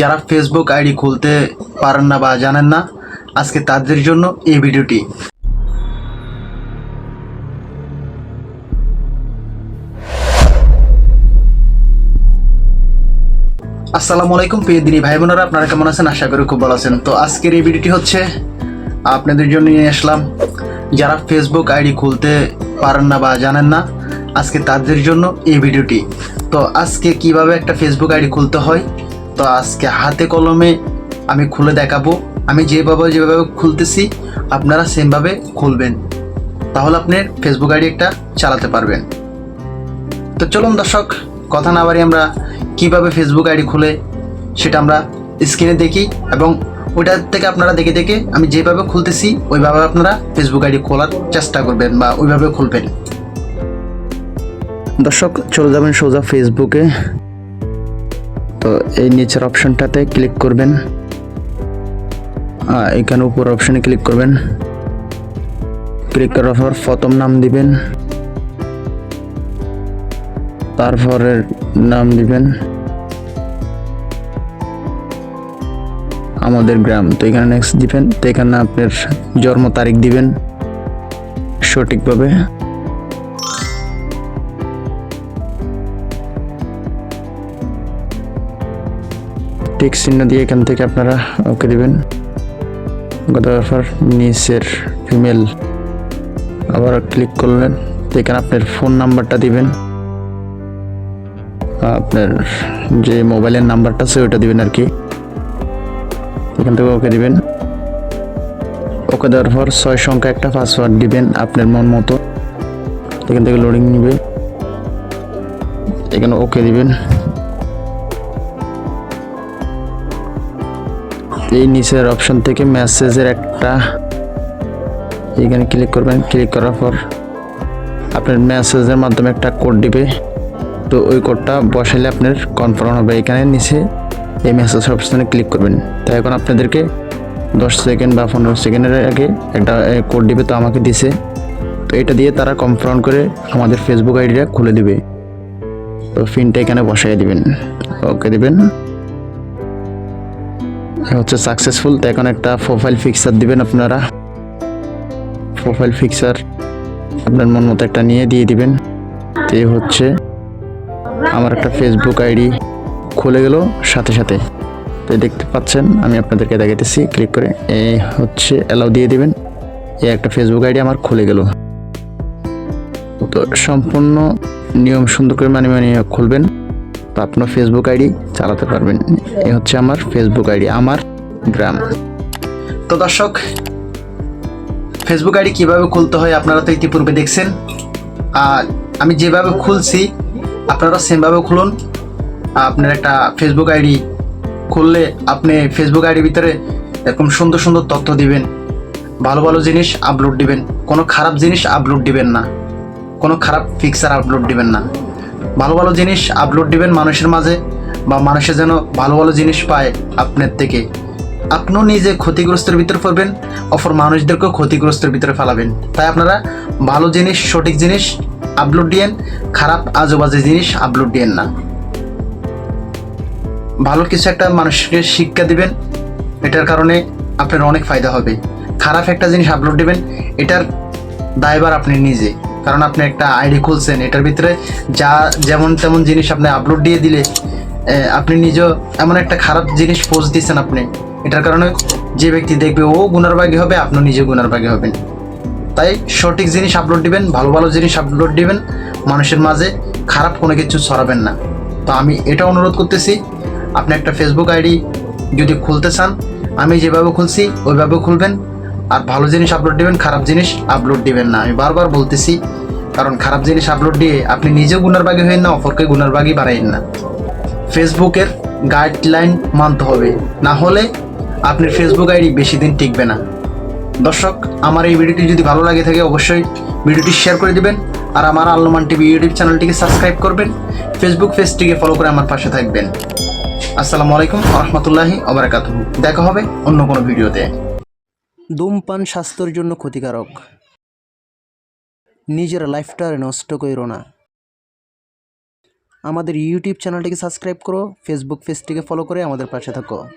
যারা Facebook ID খুলতে পারেন না বা জানেন না, আজকে তাদের জন্য এই ভিডিওটি। আসসালামু আলাইকুম প্রিয় দিনী ভাই বোনেরা, আপনারা কেমন আছেন? আশা করি খুব ভালো আছেন। তো আজকের এই ভিডিওটি হচ্ছে আপনাদের জন্য নিয়ে আসলাম। যারা ফেসবুক আইডি খুলতে পারেন না বা জানেন না, আজকে তাদের জন্য এই ভিডিওটি। তো আজকে কীভাবে একটা ফেসবুক আইডি খুলতে হয় তো আজকে হাতে কলমে আমি খুলে দেখাবো। আমি যেভাবে যেভাবে খুলতেছি, আপনারা সেমভাবে খুলবেন। তাহলে আপনি ফেসবুক আইডি একটা চালাতে পারবেন। তো চলুন দর্শক, কথা না বাড়ি আমরা কীভাবে ফেসবুক আইডি খুলে সেটা আমরা স্ক্রিনে দেখি এবং ওইটা থেকে আপনারা দেখে দেখে আমি যেভাবে খুলতেছি, ওইভাবে আপনারা ফেসবুক আইডি খোলার চেষ্টা করবেন বা ওইভাবে খুলবেন। দর্শক, চলে যাবেন সোজা ফেসবুকে তো এই নিচের অপশনটাতে ক্লিক করবেন। এখানে উপর অপশনে ক্লিক করবেন। ক্লিক করার পর প্রথম নাম দিবেন। তারপরের নাম দিবেন। আমাদের গ্রাম, তো এখানে নেক্সট দিবেন। তো এখানে আপনার জন্ম তারিখ দিবেন। সঠিকভাবে টিক চিহ্ন দিয়ে এখান থেকে আপনারা ওকে দিবেন। তারপর নিচের ফিমেল আবার ক্লিক করলেন। এখানে আপনার ফোন নাম্বারটা দিবেন। আপনার যে মোবাইলের নাম্বারটা আছে, ওইটা দিবেন আর কি এখান থেকে ওকে দিবেন। ওকে দেওয়ার পর ছয় সংখ্যা একটা পাসওয়ার্ড দিবেন আপনার মন মতো। এখান থেকে লোডিং নিবে। এখানে ওকে দিবেন। এই নিচের অপশন থেকে মেসেজের একটা এখানে ক্লিক করবেন। ক্লিক করার পর আপনার মেসেজের মাধ্যমে একটা কোড দিবে। তো ওই কোডটা বসাইলে আপনার কনফার্ম হবে। এখানে নিচে এই মেসেজ অপশানে ক্লিক করবেন। তাই এখন আপনাদেরকে দশ সেকেন্ড বা পনেরো সেকেন্ডের আগে একটা কোড দিবে। তো আমাকে দিছে। তো এটা দিয়ে তারা কনফার্ম করে আমাদের ফেসবুক আইডিটা খুলে দিবে। তো ফিনটা এখানে বসাই দিবেন। ওকে দিবেন। হচ্ছে সাকসেসফুল তো এখন একটা প্রোফাইল ফিক্সার দিবেন আপনারা। প্রোফাইল ফিক্সার আপনার মন মতো একটা নিয়ে দিয়ে দিবেন। তো হচ্ছে আমার একটা ফেসবুক আইডি খুলে গেল সাথে সাথে। তো দেখতে পাচ্ছেন, আমি আপনাদেরকে দেখাইতেছি ক্লিক করে। এই হচ্ছে অ্যালাউ দিয়ে দিবেন। এই একটা ফেসবুক আইডি আমার খুলে গেল। তো সম্পূর্ণ নিয়ম সুন্দর করে মানে মানে খুলবেন। তো আপনার ফেসবুক আইডি চালাতে পারবেন। এই হচ্ছে আমার ফেসবুক আইডি, আমার গ্রাম। তো দর্শক ফেসবুক আইডি কীভাবে খুলতে হয় আপনারা তো ইতিপূর্বে দেখছেন। আর আমি যেভাবে খুলছি, আপনারা সেমভাবে খুলুন। আপনার একটা ফেসবুক আইডি খুললে আপনি ফেসবুক আইডির ভিতরে এরকম সুন্দর সুন্দর তথ্য দিবেন, ভালো ভালো জিনিস আপলোড দিবেন। কোনো খারাপ জিনিস আপলোড দিবেন না। কোনো খারাপ পিকচার আপলোড দিবেন না। ভালো ভালো জিনিস আপলোড দিবেন মানুষের মাঝে বা মানুষে যেন ভালো ভালো জিনিস পায় আপনার থেকে। আপনিও নিজে ক্ষতিগ্রস্তের ভিতরে পড়বেন, অপর মানুষদেরকেও ক্ষতিগ্রস্তের ভিতরে ফেলাবেন। তাই আপনারা ভালো জিনিস, সঠিক জিনিস আপলোড দিয়েন, খারাপ আজেবাজে জিনিস আপলোড দিয়েন না। ভালো কিছু একটা মানুষকে শিক্ষা দিবেন, এটার কারণে আপনার অনেক ফায়দা হবে। খারাপ একটা জিনিস আপলোড দিবেন, এটার দায়বার আপনি নিজে। কারণ আপনি একটা আইডি খুলছেন, এটার ভিতরে যা যেমন তেমন জিনিস আপনি আপলোড দিয়ে দিলে আপনি নিজেও এমন একটা খারাপ জিনিস পোস্ট দিচ্ছেন আপনি। এটার কারণে যে ব্যক্তি দেখবে, ও গুনার বাগি হবে আপনি নিজে গুনার বাগি হবেন। তাই সঠিক জিনিস আপলোড দিবেন, ভালো ভালো জিনিস আপলোড দিবেন, মানুষের মাঝে খারাপ কোনো কিছু ছড়াবেন না। তো আমি এটা অনুরোধ করতেছি, আপনি একটা ফেসবুক আইডি যদি খুলতে চান, আমি যেভাবে খুলছি, ওইভাবে খুলবেন। আর ভালো জিনিস আপলোড দিবেন, খারাপ জিনিস আপলোড দিবেন না। আমি বারবার বলতেছি, কারণ খারাপ জিনিস আপলোড দিয়ে আপনি নিজেও গুনার বাগি হবেন না, অপরকে গুনার বাগি বাড়াইন না। ফেসবুকের গাইডলাইন মানতে হবে। না হলে আপনার ফেসবুক আইডি বেশি দিন টিকবে না। দর্শক, আমার এই ভিডিওটি যদি ভালো লাগে থাকে, অবশ্যই ভিডিওটি শেয়ার করে দিবেন। আর আমার আল্লমান টিভি ইউটিউব চ্যানেলটিকে সাবস্ক্রাইব করবেন। ফেসবুক পেজটিকে ফলো করে আমার পাশে থাকবেন। আসসালামু আলাইকুম রহমতুল্লাহি অবরাকাত দেখা হবে অন্য কোনো ভিডিওতে। ধূমপান স্বাস্থ্যের জন্য ক্ষতিকারক। নিজের লাইফটা নষ্ট করো না। আমাদের ইউটিউব চ্যানেলটিকে সাবস্ক্রাইব করো ফেসবুক পেজটিকে ফলো করে আমাদের পাশে থাকো।